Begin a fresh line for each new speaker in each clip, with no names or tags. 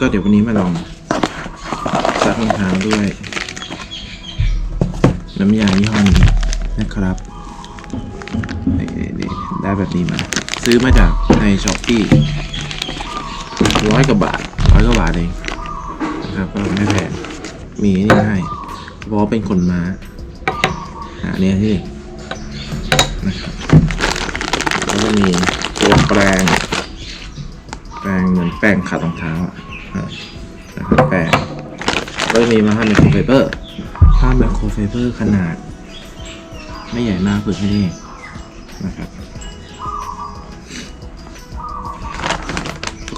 ก็เดี๋ยววันนี้มาลองซักรองเท้าด้วย น้ำยายี่ห้อนี้นะครับนี่นี่ได้แบบนี้มา ซื้อมาจากในช้อปปี้ร้อยกว่าบาทร้อยกว่าบาทเองนะครับก็ไม่แพงมีนี่ให้เพราะว่าเป็นขนม้าหาเนี่ยที่นะครับแล้วก็มีตัวแปรงแปรงเหมือนแปรงขัดรองเท้าอะ นะครับแปรงก็มีมาให้ไมโครไฟเบอร์ผ้าไมโครไฟเบอร์ขนาด ไม่ใหญ่มากฝึกให้เองนะครับ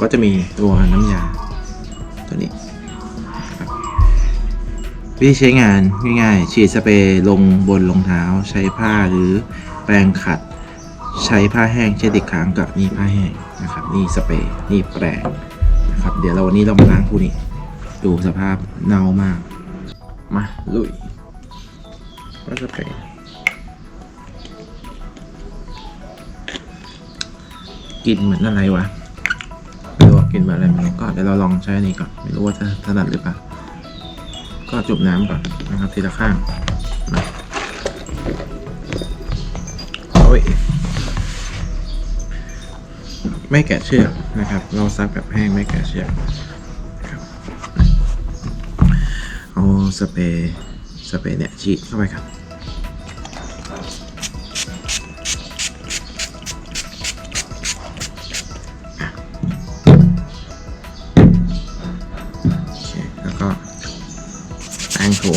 ก็จะมีตัวน้ำยา ตัวนี้วิธีใช้งานง่ายๆฉีดสเปรย์ลงบนรองเท้า ใช้ผ้าหรือแปรงขัด ใช้ผ้าแห้งเช็ดอีกครั้งกับนี่ผ้าแห้งนะครับ นี่สเปรย์นี่แปรง เดี๋ยวเราวันนี้เรามาล้างคู่นี้ ดูสภาพเน่ามาก มาลุยก็สเปรย์กลินเหมือนอะไรวะไม่รู้ว่ากินแบบอะไรมือนกันก็เดี๋ยวเราลองใช้อันนี้ก่อนไม่รู้ว่าจะถนัดหรือเปล่าก็จุบน้ำก่อนนะครับทีละข้างนะโอ้ย ไม่แกะเชือกนะครับ เราซักแบบแห้งไม่แกะเชือกครับเอาสเปรย์สเปรย์เนี่ยฉีดเข้าไปครับโอเคแล้วก็แปรงถู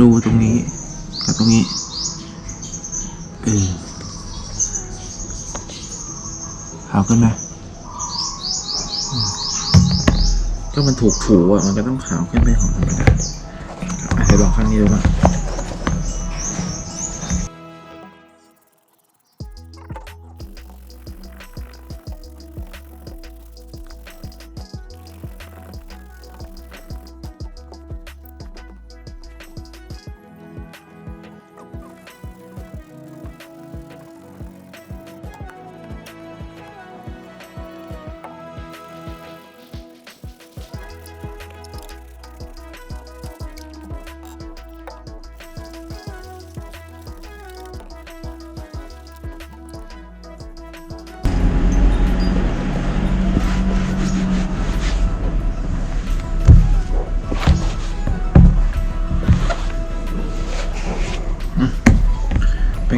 ดูตรงนี้กับตรงนี้เออขาวขึ้นไหมก็มันถูกถูอะ มันก็ต้องขาวขึ้นเป็นของธรรมดาอาจจะลองข้างนี้ดูบ้าง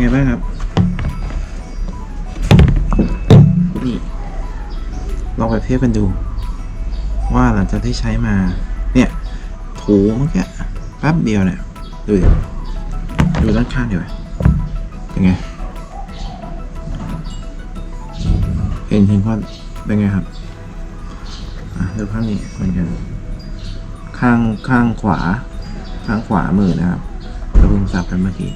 งบ้างครับ นี่ลองไปเทียบกันดู ว่าหลังจากที่ใช้มา เนี่ยถูเมื่อกี้แป๊บเดียวเนี่ย ดูดิดูด้านข้างดีกว่าเป็นไง เห็นเห็นว่าเป็นไงครับอะดูข้างนี้เหมือนกันข้างข้างขวา ข้างขวามือนะครับก็เพิ่งสับกันเมื่อกี้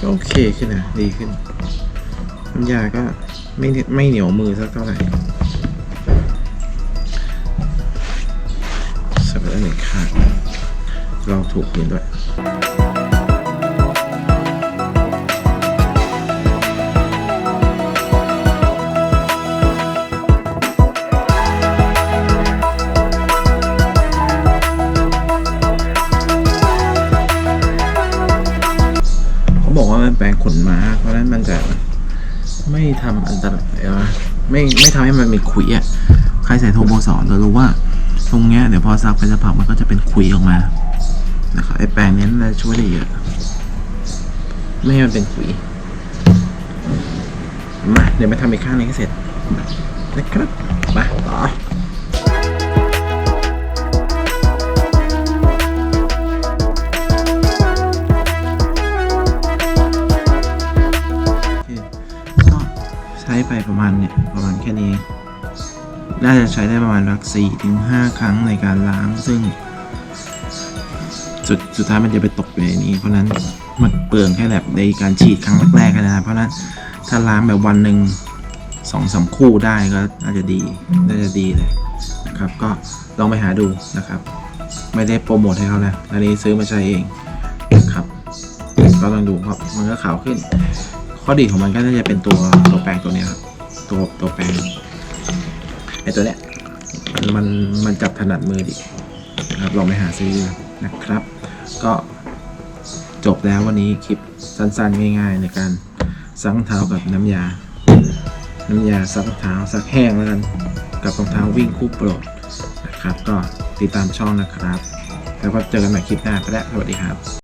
ก็โอเคขึ้นนะดีขึ้นน้ำยาก็ไม่ไม่เหนียวมือสักเท่าไหร่สับไปแล้วหนึ่งข้างเราถูกพื้นด้วย ว่ามันแปลงขนม้า เพราะฉะนั้นมันจะไม่ทำอันตรายไม่ไม่ทำให้มันมีขุยอะใครใส่โทโบสอนจะรู้ว่า ตรงเนี้ยเดี๋ยวพอซักไปสักพักมันก็จะเป็นขุยออกมานะครับไอ้แปรงนี้น่าจะช่วยได้เยอะ ไม่ให้มันเป็นขุยมาเดี๋ยวมาทำอีกข้างนึงให้เสร็จนะครับมาต่อ ช้ไปประมาณเนี่ยประมาณแค่นี้ น่าจะใช้ได้ประมาณรักสี่ถึงห้าครั้งในการล้างซึ่ง สุดสุดท้ายมันจะไปตกอยู่ในนี้ เพราะนั้นมันเปลืองแค่แบบในการฉีดครั้งแรกๆนะเพราะนั้นถ้าล้างแบบวันหนึ่งสองสามคู่ได้ก็น่าจะดีน่าจะดีเลยนะครับ ก็ลองไปหาดูนะครับ ไม่ได้โปรโมทให้เขานะอันนี้ซื้อมาใช้เองนะครับก็ลองดูครับมันก็ขาวขึ้น ข้อดีของมันก็น่าจะเป็นตัวตัวแปรงตัวนี้ครับตัวตัวแปรงไอตัวเนี้ยมันมันมันจับถนัดมือดีนะครับลองไปหาซื้อนะครับ ก็จบแล้ววันนี้คลิปสั้นๆ ง่าย ๆ ในการซักเท้ากับน้ำยา น้ำยาซักเท้าซักแห้งแล้วกันกับรองเท้าวิ่งคู่โปรดนะครับ ก็ติดตามช่องนะครับ แล้วก็เจอกันใหม่คลิปหน้าไปแล้วสวัสดีครับ